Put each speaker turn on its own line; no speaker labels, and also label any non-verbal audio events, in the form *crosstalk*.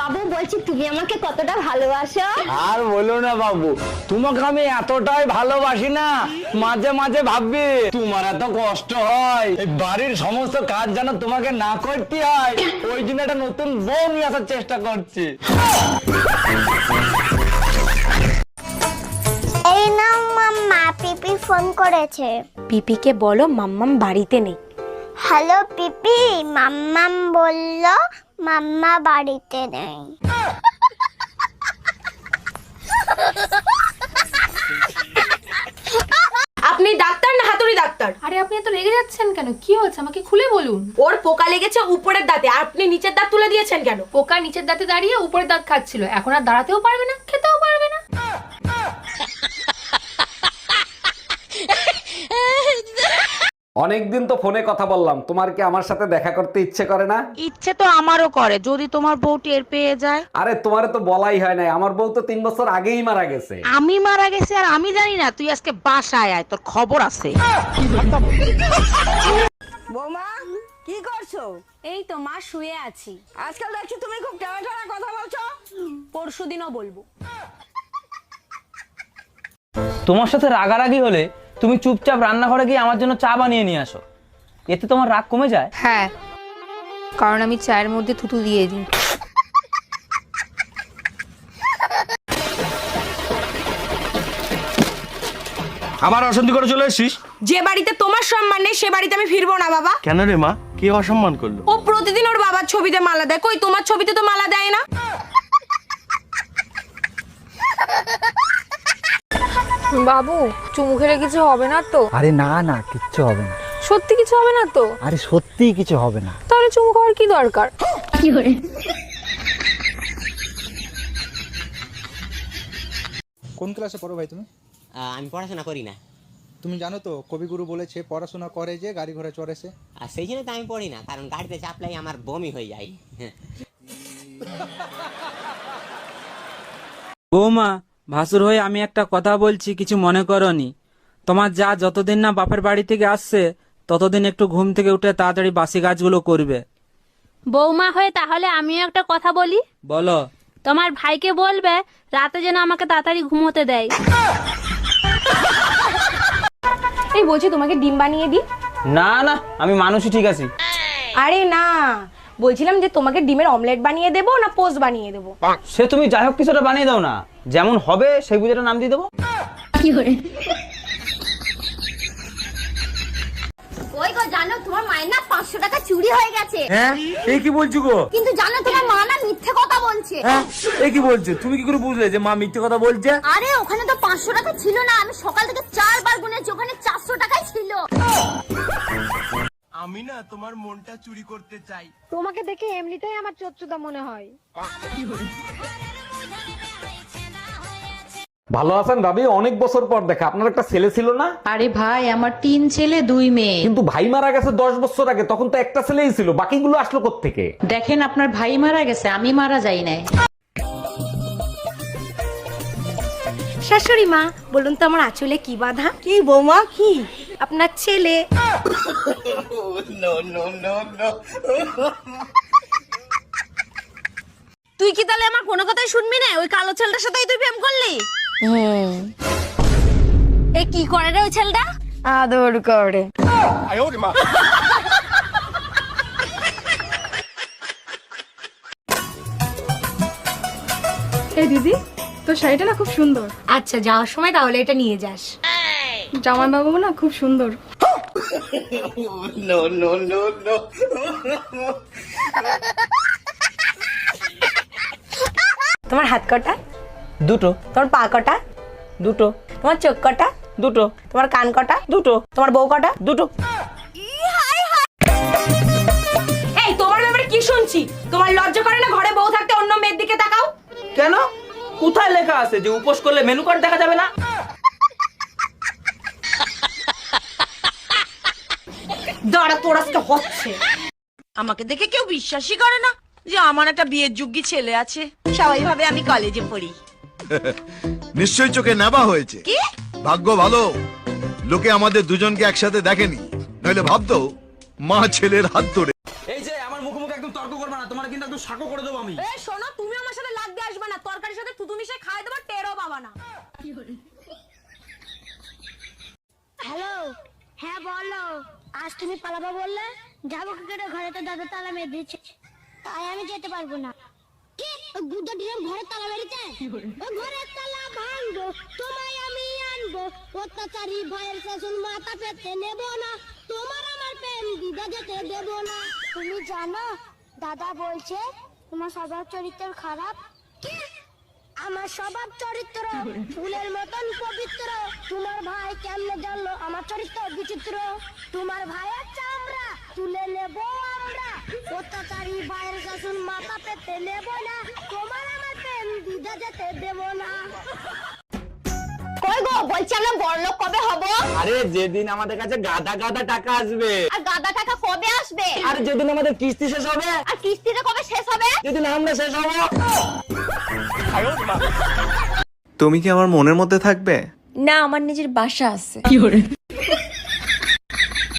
বাবু বলছি তুমি আমাকে কতটা ভালোবাসো?
আর বলো না বাবু তোমাকে আমি এতটাই ভালোবাসি না মাঝে মাঝে ভাববি তোমার এত কষ্ট হয় এই বাড়ির সমস্ত কাজ যেন তোমাকে না করতে হয় ওই জন্য একটা নতুন বউ নিয়ে আসার চেষ্টা করছি।
এই নাও মাম্মা পিপি ফোন করেছে।
পিপিকে বলো মাম্মাম বাড়িতে নেই।
হ্যালো পিপি মাম্মাম বলল মাম্মা বাড়িতে নেই।
আপনি ডাক্তার না হাতুড়ি ডাক্তার?
আরে আপনি এত রেগে যাচ্ছেন কেন? কি হয়েছে? আমাকে খুলে বলুন।
ওর পোকা লেগেছে উপরের দাঁতে। আর আপনি নিচের দাঁত তুলে দিয়েছেন কেন?
পোকা নিচের দাঁতে দাঁড়িয়ে উপরের দাঁত খাচ্ছিল। এখন আর দাঁড়াতেও পারবে না?
অনেকদিন তো ফোনে কথা বললাম। তোমার কি আমার সাথে দেখা করতে ইচ্ছে করে না?
ইচ্ছে তো আমারও করে যদি তোমার বউ টের পেয়ে যায়।
আরে তোমার তো বলাই হয় নাই। আমার বউ তো তিন বছর আগেই মারা গেছে।
আমি মারা গেছি আর আমি জানি না তুই আজকে বাসায় আয় তোর খবর আছে।
বৌমা কি করছ?
এই তো মা শুয়ে আছি।
আজকাল দেখছি তুমি খুব টানা কথা বলছো।
পরশু দিনও বলব।
তোমার সাথে রাগারাগি হলে তুমি চুপচাপ রান্নাঘরে গিয়ে আমার জন্য চা বানিয়ে নিয়ে আসো। এতে তোমার রাগ কমে যায়?
হ্যাঁ। কারণ আমি চায়ের মধ্যে থুতু দিয়ে দিই।
আবার অশান্তি করে চলে এসেছিস?
যে বাড়িতে তোমার সম্মান নেই সে বাড়িতে আমি ফিরবো না বাবা।
কেন রে মা? কে অসম্মান করল?
ও প্রতিদিন ওর বাবার ছবিতে মালা দেয়। কই তোমার ছবিতে তো মালা দেয় না?
বাবু চুমু খেলে কিছু হবে না তো?
আরে না না কিচ্ছু হবে না।
সত্যি কিছু হবে না তো?
আরে সত্যি কিছু হবে না।
তাহলে চুমু খাওয়ার কি দরকার?
কোন ক্লাসে পড়ো ভাই তুমি?
আমি পড়াশোনা করি না।
তুমি জানো তো কবিগুরু বলেছে পড়াশোনা করে যে গাড়ি ঘোড়া চড়ে সে।
আর সেই জন্য তো আমি পড়ি না কারণ গাড়িতে চাপলাই আমার বমি হয়ে যায়।
বৌমা ভাসুর হয়ে আমি একটা কথা বলছি কিছু মনে করনি। তোমার যা যতদিন না বাপের বাড়ি থেকে আসছে ততদিন একটু ঘুম থেকে উঠে তাড়াতাড়ি বাসি গাছগুলো করবে।
বৌমা হয়ে তাহলে আমিও একটা কথা বলি?
বলো।
তোমার ভাইকে বলবে রাতে যেন আমাকে তাড়াতাড়ি ঘুমোতে দেয়।
এই বলছি তোমাকে ডিম বানিয়ে দিই?
না না আমি মানুষই ঠিক আছি।
আরে না বলছিলাম যে তোমাকে ডিমের অমলেট বানিয়ে দেবো না পোস্ট বানিয়ে দেবো?
সে তুমি যাই হোক কিছুটা বানিয়ে দাও না। যেমন হবে সেই বুঝেটা নাম দিয়ে দেবো।
ওই গো জানো তোমার মায়ের না পাঁচশো টাকা চুরি হয়ে গেছে।
হ্যাঁ? এই কি বলছো গো?
কিন্তু জানো তোমার মা না মিথ্যে কথা বলছে।
হ্যাঁ? এই কি বলছো? তুমি কি করে বুঝলে যে মা মিথ্যে কথা বলছে?
আরে ওখানে তো পাঁচশো টাকা ছিল না। আমি সকাল থেকে চারবার গুনেছি ওখানে চারশো টাকাই ছিল।
আমি না তোমার মনটা চুরি করতে চাই।
তোমাকে দেখে এমনিতেই আমার চচ্চুদা মনে হয়।
ভালো আছেন ভাবি? অনেক বছর পর দেখা। আপনার একটা ছেলে ছিল না?
আরে ভাই আমার তিন ছেলে দুই মেয়ে।
কিন্তু ভাই মারা গেছে দশ বছর আগে তখন তো একটা ছেলেই ছিল। বাকিগুলো আসলো থেকে
দেখেন আপনার ভাই মারা গেছে আমি মারা যাই নাই।
শাশুড়ি মা বলুন তো আমার আঁচলে কি বাধা?
কি বৌমা কি?
আপনার ছেলে।
তুই কি তাহলে আমার কোনো কথাই শুনবি না? ওই কালো ছেলেটার সাথেই তুই প্রেম করলি? এ কি করে রে ওই ছেলেটা?
আদর করে।
এই দিদি তোর শাড়িটা না খুব সুন্দর।
আচ্ছা যাওয়ার সময় তাহলে এটা নিয়ে যাস।
জামাই বাবু না খুব সুন্দর।
তোমার হাত কটা?
দুটো।
তোমার পা কটা?
দুটো।
তোমার চোখ কটা?
দুটো।
তোমার কান কটা?
দুটো।
তোমার বউ কটা?
দুটো।
এই তোমার ব্যাপারে কি শুনছি? তোমার লজ্জা করে না ঘরে বউ থাকতে অন্য মেয়ের দিকে তাকাও?
কেন? কোথায় লেখা আছে যে উপোস করলে মেনু কার্ড দেখা যাবে না?
দাঁড়া তোর আজকে হচ্ছে।
আমাকে দেখে কেউ বিশ্বাসই করে না যে আমার একটা বিয়ের যোগ্যী ছেলে আছে। সবাই ভাবে আমি কলেজে পড়ি। *laughs*
নিশ্চয়ই চোখে নেবা হয়েছে।
কি?
ভাগ্য ভালো। লোকে আমাদের দুজনকে একসাথে দেখেনি। নইলে ভাবতো মা ছেলের হাত ধরে।
এই যে আমার মুখোমুখি একদম তর্ক করবে না। তোমার কিন্তু একদম
সাকো করে দেবো আমি।
এই শোনো তুমি আমার সাথে লাগতে আসবে না। তরকারির সাথে থুতু মিশে খাই দেবো টেরও পাবা না।
হ্যালো হ্যাঁ বলো। আজ তুমি পালাবা বললে? যাব ঘরে তো দাদা তালা দিয়েছে। তাই আমি যেতে পারব না। গুদা ডিম ঘরে তালা মেরেছে ঘরের তালা ভাঙবো তোমায় আমি আনব। অত্যাচারী ভয়ের শাসন মাথা পেতে নেব না। তোমার আমার প্রেম দিদা যেতে দেব না। তুমি জানো দাদা বলছে তোমার স্বভাব চরিত্র খারাপ। কি? আমার স্বভাব চরিত্র ফুলের মতন পবিত্র। তোমার ভাই কেমনে জানলো আমার চরিত্র বিচিত্র? তোমার ভাইয়ের চামড়া তুলে নেব আমরা। অত্যাচারী ভাইয়ের শাসন মাথা পেতে নেব না তোমার আমার প্রেম দিদা যেতে দেব না কই গো বলছি আমরা বড়লোক কবে হব?
আরে যেদিন আমাদের কাছে গাদা গাদা টাকা আসবে।
আর গাদা টাকা কবে আসবে?
আর যেদিন আমাদের কিস্তি শেষ হবে
আর কিস্তিটা কবে শেষ হবে?
যেদিন আমরা শেষ হব।
তুমি কি আমার মনের মধ্যে থাকবে?
না আমার নিজের বাসা আছে।